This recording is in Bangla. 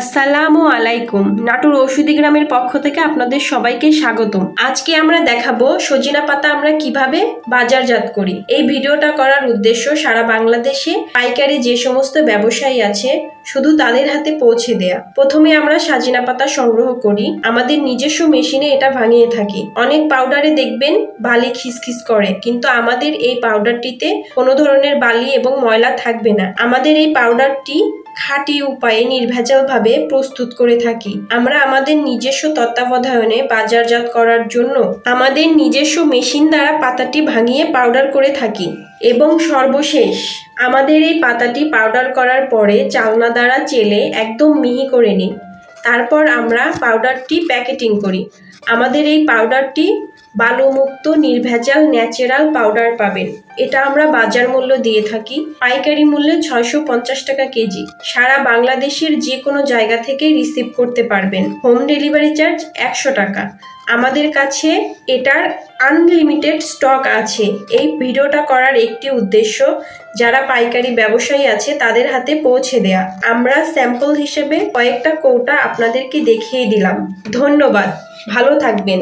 আসসালামু আলাইকুম। নাটুর ঔষধি গ্রামের পক্ষ থেকে আপনাদের সবাইকে স্বাগতম। আজকে আমরা দেখাবো সজিনা পাতা আমরা কীভাবে বাজারজাত করি। এই ভিডিওটা করার উদ্দেশ্য সারা বাংলাদেশে পাইকারি যে সমস্ত ব্যবসায়ী আছে, শুধু তাদের হাতে পৌঁছে দেয়া। প্রথমে আমরা সাজিনা পাতা সংগ্রহ করি। আমাদের নিজস্ব মেশিনে এটা ভাঙিয়ে থাকি। অনেক পাউডারে দেখবেন বালি খিসখিস করে, কিন্তু আমাদের এই পাউডারটিতে কোনো ধরনের বালি এবং ময়লা থাকবে না। আমাদের এই পাউডারটি খাঁটি উপায়ে নির্ভেজালভাবে প্রস্তুত করে থাকি। আমরা আমাদের নিজস্ব তত্ত্বাবধানে বাজারজাত করার জন্য আমাদের নিজস্ব মেশিন দ্বারা পাতাটি ভাঙিয়ে পাউডার করে থাকি। এবং সর্বশেষ, আমাদের এই পাতাটি পাউডার করার পরে চালনা দ্বারা চেলে একদম মিহি করে নিই। তারপর আমরা পাউডারটি প্যাকেটিং করি। আমাদের এই পাউডারটি বালুমুক্ত, নির্ভেজাল, ন্যাচারাল পাউডার পাবেন। এটা আমরা বাজার মূল্য দিয়ে থাকি। পাইকারি মূল্যে ছয়শো পঞ্চাশ টাকা কেজি। সারা বাংলাদেশের যে কোনো জায়গা থেকে রিসিভ করতে পারবেন। হোম ডেলিভারি চার্জ একশো টাকা। আমাদের কাছে এটার আনলিমিটেড স্টক আছে। এই ভিডিওটা করার একটি উদ্দেশ্য, যারা পাইকারি ব্যবসায়ী আছে, তাদের হাতে পৌঁছে দেয়া। আমরা স্যাম্পল হিসেবে কয়েকটা কৌটা আপনাদেরকে দেখিয়ে দিলাম। ধন্যবাদ। ভালো থাকবেন।